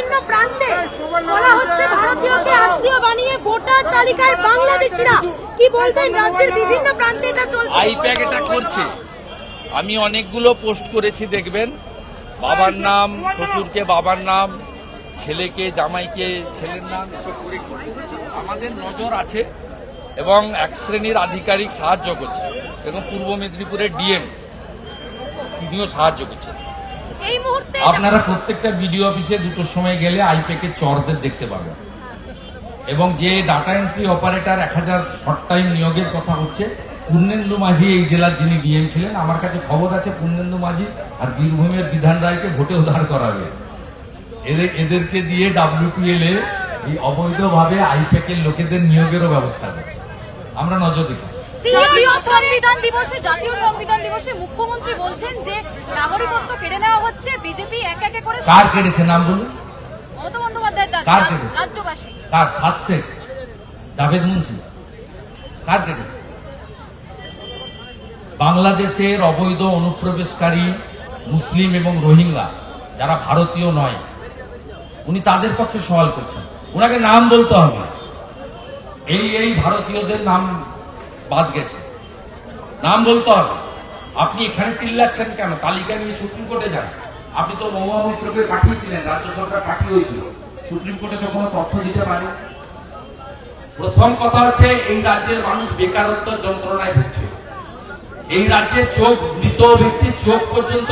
বিভিন্ন প্রান্তে। বলা হচ্ছে ভারতীয়কে আত্মীয় বানিয়ে ভোটার তালিকায় বাংলাদেশিরা। কি বলবেন রাজ্যের বিভিন্ন প্রান্তে এটা চলছে? আইপ্যাক এটা করছে। আমি অনেকগুলো পোস্ট করেছি, দেখবেন। বাবার নাম, শ্বশুরকে বাবার নাম, ছেলেকে, জামাইকে, ছেলের নাম। আমাদের নজর আছে এবং এক শ্রেণির আধিকারিক সাহায্য করছে। এবং পূর্ব মেদিনীপুরের ডিএম, তিনিও সাহায্য করছেন। এই মুহূর্তে আপনারা প্রত্যেকটা বিডিও অফিসে দুটোর সময় গেলে আইপ্যাকের চরদের দেখতে পাবেন। এবং যে ডাটা এন্ট্রি অপারেটর এক হাজার শর্ট টাইম নিয়োগের কথা হচ্ছে, পূর্ণেন্দু মাঝি এই জেলার যিনি ডিএম ছিলেন, আমার কাছে খবর আছে পূর্ণেন্দু মাঝি আর বীরভূমের বিধান রায়কে ভোটে উদ্ধার করাবে। এদের, এদেরকে দিয়ে ডাব্লিউটিএল এ এই অবৈধভাবে আইপ্যাকের লোকেদের নিয়োগেরও ব্যবস্থা করছে। আমরা নজর রেখেছি। জাতীয় সংবিধান দিবসে জাতীয় সংবিধান দিবসে মুখ্যমন্ত্রী বলছেন যে নাগরিকত্ব কেড়ে নেওয়া হচ্ছে বিজেপি এক একে করে কার কেড়েছে নাম বলুন? মমতা বন্দ্যোপাধ্যায়ের কার কেটেছে? রাজ্যবাসী। কার? সাত শেখ। জাভেদ মুন্সি। কার কেটেছে বাংলাদেশের অবৈধ অনুপ্রবেশকারী মুসলিম এবং রোহিঙ্গা যারা ভারতীয় নয় উনি তাদের পক্ষে সওয়াল করছেন। ওনাকে নাম বলতে হবে। এই এই ভারতীয়দের নাম বাদ গেছে। নাম বলতে হবে। আপনি এখানে চিল্লাচ্ছেন কেন? তালিকা নিয়ে সুপ্রিম কোর্টে যান। আপনি তো মহুয়া মৈত্রকে পাঠিয়েছিলেন, রাজ্য সরকার পাঠিয়ে হয়েছিল সুপ্রিম কোর্টে তো কোনো তথ্য দিতে পারে। প্রথম কথা হচ্ছে, এই রাজ্যের মানুষ বেকারত্ব যন্ত্রণায় ভুগছে। এই রাজ্যের চোখ, মৃত ব্যক্তির চোখ পর্যন্ত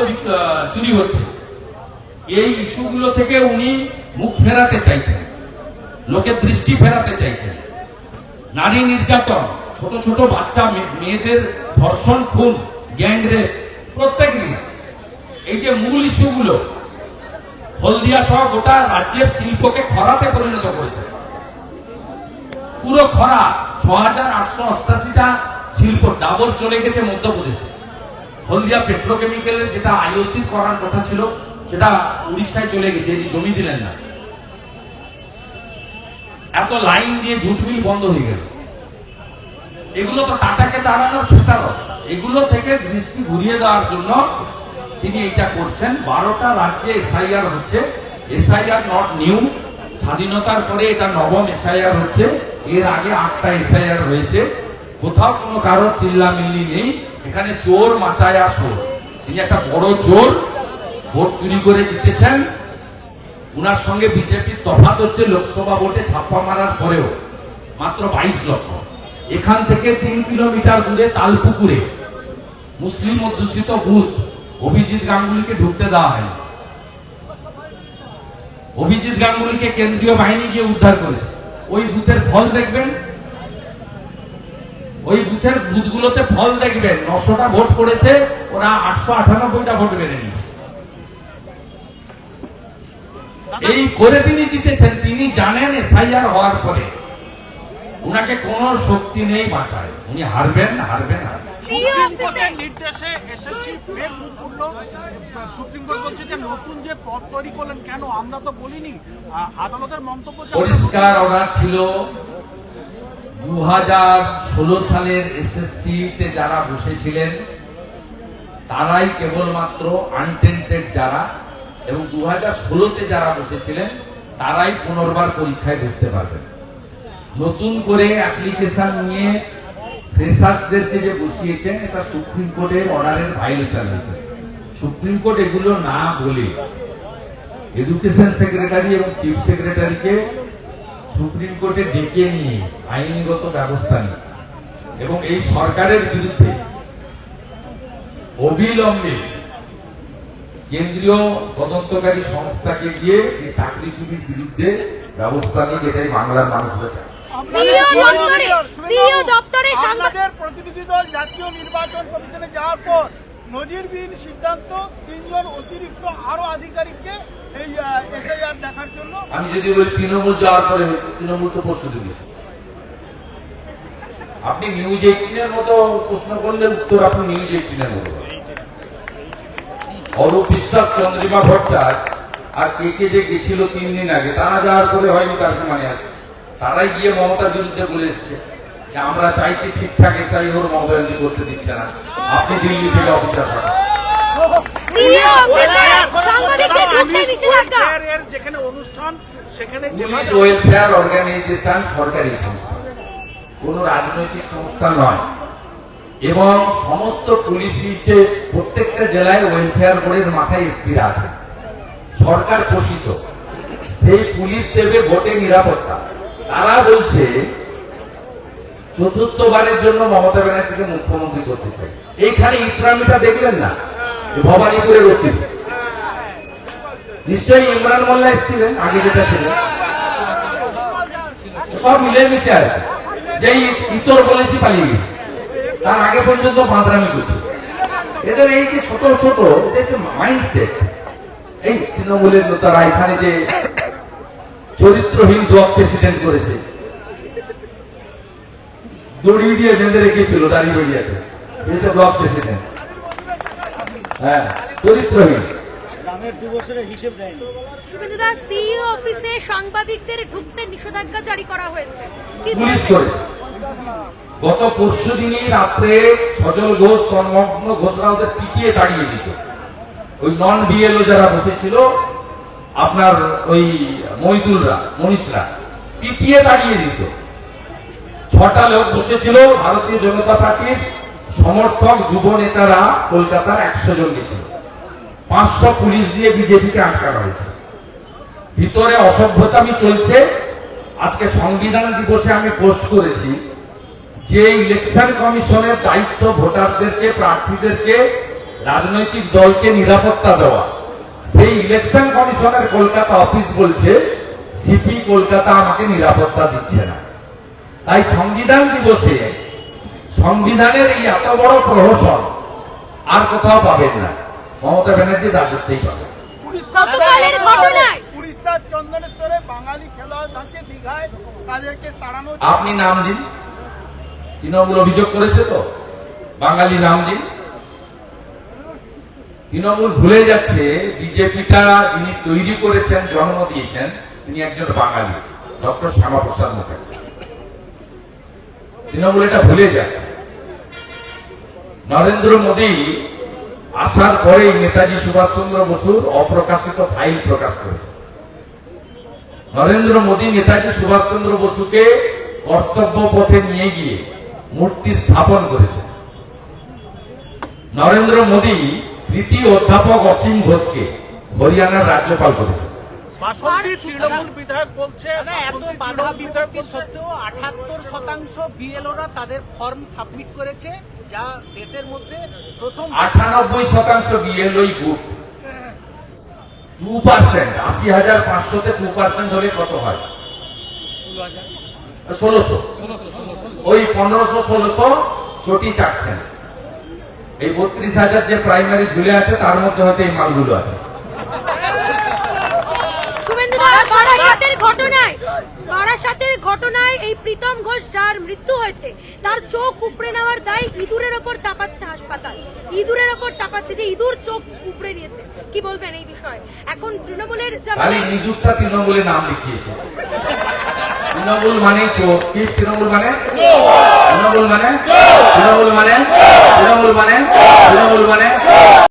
চুরি হচ্ছে। এই ইস্যুগুলো থেকে উনি মুখ ফেরাতে চাইছেন। লোকের দৃষ্টি ফেরাতে চাইছেন। নারী নির্যাতন ছোট ছোট বাচ্চা মেয়েদের ধর্ষণ, খুন গ্যাংরেপ প্রত্যেক দিন। এই যে মূল ইস্যুগুলো হলদিয়া সহ গোটা রাজ্যের শিল্পকে খরাতে পরিণত করেছে। পুরো খরা ছ হাজার আটশো অষ্টাশিটা শিল্প ডাবল চলে গেছে মধ্যপ্রদেশে। হলদিয়া পেট্রোকেমিক্যালের যেটা আইওসি করার কথা ছিল, সেটা উড়িষ্যায় চলে গেছে জমি দিলেন না। এত লাইন দিয়ে ঝুটমিল বন্ধ হয়ে গেল। এগুলো তো টাটাকে দাঁড়ানোর খেসারত। এগুলো থেকে দৃষ্টি ঘুরিয়ে দেওয়ার জন্য তিনি এটা করছেন। বারোটা রাজ্যে এসআইআর হচ্ছে। SIR not new. স্বাধীনতার পরে এটা নবম এসআইআর হচ্ছে। এর আগে আটটা এসআইআর হয়েছে। কোথাও কোনো কারও চিল্লামিল্লি নেই। এখানে চোর, মাচায়া চোর তিনি একটা বড় চোর। ভোট চুরি করে জিতেছেন। উনার সঙ্গে বিজেপির তফাত হচ্ছে লোকসভা ভোটে ছাপ্পা মারার পরেও। মাত্র বাইশ লক্ষ। এখান থেকে তিন কিলোমিটার দূরে তালপুকুরে মুসলিম অধ্যুষিত বুথ অভিজিৎ গাঙ্গুলিকে ঢুকতে দেওয়া হয়নি। অভিজিৎ গাঙ্গুলিকে কেন্দ্রীয় বাহিনী গিয়ে উদ্ধার করেছে। ওই বুথের ফল দেখবেন? ওই বুথের বুথগুলোতে ফল দেখবেন। নশোটা ভোট পড়েছে, ওরা আটশো আটানব্বইটা ভোট বেড়ে নিয়েছে। এই করে তিনি জিতেছেন, তিনি জানেন এসআইআর হওয়ার পরে। উনাকে কোন শক্তি নেই বাঁচায়। উনি হারবেন হারবেন সুপ্রিম কোর্টের নির্দেশে এসএসসি ফের মুখ খুলল সুপ্রিম কোর্ট বলছে যে নতুন যে পদ তৈরি করলেন কেন? আমরা তো বলিনি। আদালতের মন্তব্য পরিষ্কার অর্ডার ছিল। দু হাজার ষোলো সালের এসএসসি তে যারা বসেছিলেন তারাই কেবলমাত্র আনটেন্টেড যারা এবং দু হাজার ষোলোতে যারা বসেছিলেন তারাই পুনর্বার পরীক্ষায় বসতে পারবেন। নতুন করে অ্যাপ্লিকেশন নিয়ে ফ্রেশারদেরকে যে বসিয়েছেন, এটা সুপ্রিম কোর্টের অর্ডারের ভাইলেশন হয়েছে। সুপ্রিম কোর্ট এগুলো না বলে এডুকেশন সেক্রেটারি এবং চিফ সেক্রেটারিকে সুপ্রিম কোর্টে ডেকে নিয়ে আইনগত ব্যবস্থা নিয়ে এবং এই সরকারের বিরুদ্ধে অবিলম্বে কেন্দ্রীয় তদন্তকারী সংস্থাকে দিয়ে এই চাকরি চুরির বিরুদ্ধে ব্যবস্থা নিয়ে যেটাই বাংলার মানুষরা চায়। সিইও দপ্তরে সিইও দপ্তরে প্রতিনিধি দল জাতীয় নির্বাচন কমিশনে যাওয়ার পর নজিরবিহীন সিদ্ধান্ত তিনজন অতিরিক্ত আরও আধিকারিককে এই এসআইআর দেখার জন্য আমি যদি বলি তৃণমূল যাওয়ার পরে তৃণমূল তো প্রস্তুতি দিয়েছে আপনি নিউজ এইটিনের মতো প্রশ্ন করলে উত্তর আপনি নিউজ এইটিনের মতো। অরূপ বিশ্বাস চন্দ্রিমা ভট্টাচার্য আর কে কে যে গেছিল তিন দিন আগে তারা যাওয়ার পরে হয়নি তার মানে আছে? তারাই গিয়ে মমতার বিরুদ্ধে বলে এসছে যে আমরা চাইছি ঠিকঠাক এসআই ওর মমতা করতে দিচ্ছে না। আপনি দিল্লি থেকে অফিসার পাঠান যেখানে অনুষ্ঠান সেখানে পুলিশ ওয়েলফেয়ার অর্গানাইজেশন সরকারি সংস্থা। কোন রাজনৈতিক সংস্থা নয়। এবং সমস্ত পুলিশই যে প্রত্যেকটা জেলায় ওয়েলফেয়ার বোর্ডের মাথায় আছে। সরকার পোষিত। সেই পুলিশ দেবে ভোটে নিরাপত্তা। তারা বলছে, চতুর্থবারের জন্য মমতা ব্যানার্জিকে মুখ্যমন্ত্রী করতে চাই। এইখানে ইতরামিটা দেখলেন না? ভবানীপুরের ওসির নিশ্চয়ই ইমরান মোল্লা এসেছিলেন, আগে যেটা ছিল। সব মিলেমিশে আর। যেই ইতর বলেছি পালিয়ে গেছি। তার আগে পর্যন্ত বাঁদরামি করছে। এদের এই যে ছোট ছোট, এদের যে মাইন্ডসেট এই তৃণমূলের তারা এখানে যে চরিত্রহীন ব্লক প্রেসিডেন্ট করেছে। দড়ি দিয়ে বেঁধে রেখেছিল দাড়ি বেরিয়াতে এই তো ব্লক প্রেসিডেন্ট হ্যাঁ চরিত্রহীন। অফিসে সাংবাদিকদের ঢুকতে নিষেধাজ্ঞা জারি করা হয়েছে। পুলিশ করেছে। গত পরশু দিনই রাত্রে সজল ঘোষ তন্মগ্ন ঘোষরা ওদের পিটিয়ে তাড়িয়ে দিত। ওই নন বিএলও যারা বসেছিল আপনার ওই মহিদুলরা, মনীষরা, পিটিয়ে দাঁড়িয়ে দিত। ছটা লোক বসেছিল ভারতীয় জনতা পার্টির সমর্থক যুব নেতারা কলকাতার একশো জন গেছিল। পাঁচশো পুলিশ দিয়ে বিজেপিকে আটকানো হয়েছে। ভিতরে অসভ্যতামি চলছে। আজকে সংবিধান দিবসে আমি পোস্ট করেছি যে ইলেকশন কমিশনের দায়িত্ব ভোটারদেরকে, প্রার্থীদেরকে রাজনৈতিক দলকে নিরাপত্তা দেওয়া। সেই ইলেকশন কমিশনের কলকাতা অফিস বলছে সিপি কলকাতা আমাকে নিরাপত্তা দিচ্ছে না। তাই সংবিধান দিবসে সংবিধানের এই এত বড় প্রহসন আর কোথাও পাবেন না। মমতা ব্যানার্জি রাজত্বেই পাবেন। গতকালের ঘটনায়। উড়িষ্যার বাঙালি খেলোয়াড় থাকছে দীঘায় তাদেরকে তাড়ানো আপনি নাম দিন। তৃণমূল অভিযোগ করেছে তো? বাঙালি নাম দিন। তৃণমূল ভুলে যাচ্ছে, বিজেপিটা যিনি তৈরি করেছেন, জন্ম দিয়েছেন, তিনি একজন বাঙালি, ডক্টর শ্যামাপ্রসাদ মুখার্জি। তৃণমূল এটা ভুলে যাচ্ছে। নরেন্দ্র মোদী আসার পরেই নেতাজি সুভাষচন্দ্র বসুর অপ্রকাশিত ফাইল প্রকাশ করেছে নরেন্দ্র মোদী নেতাজি সুভাষচন্দ্র বসুকে কর্তব্য পথে নিয়ে গিয়ে মূর্তি স্থাপন করেছে নরেন্দ্র মোদী কৃতি অধ্যাপক অসীম ঘোষকে হরিয়ানার রাজ্যপাল করেছে। বাসন্তী তৃণমূল বিধায়ক বলছে এত বাধা বিপত্তি সত্ত্বেও আঠাত্তর শতাংশ বিএলওরা তাদের ফর্ম সাবমিট করেছে যা দেশের মধ্যে প্রথম আটানব্বই শতাংশ বিএলওই গুড টু পার্সেন্ট আশি হাজার পাঁচশোতে টু পার্সেন্ট হলে কত হয়? ষোলোশো। ওই পনেরোশো ষোলোশো চটি চাটছেন এই বত্রিশ হাজার যে প্রাইমারি ঝুলে আছে তার মধ্যে হয়তো এই মালগুলো আছে। শুভেন্দু দাস বারাসাতের ঘটনায় বারাসাতের ঘটনায় এই প্রীতম ঘোষ যার মৃত্যু হয়েছে তার চোখ উপড়ে নেওয়ার দায় ইঁদুরের ওপর চাপাচ্ছে হাসপাতাল। ইঁদুরের ওপর চাপাচ্ছে যে ইঁদুর চোখ উপড়ে নিয়েছে। কি বলবেন এই বিষয়ে? এখন তৃণমূলের ইঁদুরটা নাম লিখিয়েছে। তৃণমূল মানে চোর কি? তৃণমূল মানে? তৃণমূল মানে? তৃণমূল মানে? তৃণমূল মানে? তৃণমূল মানে?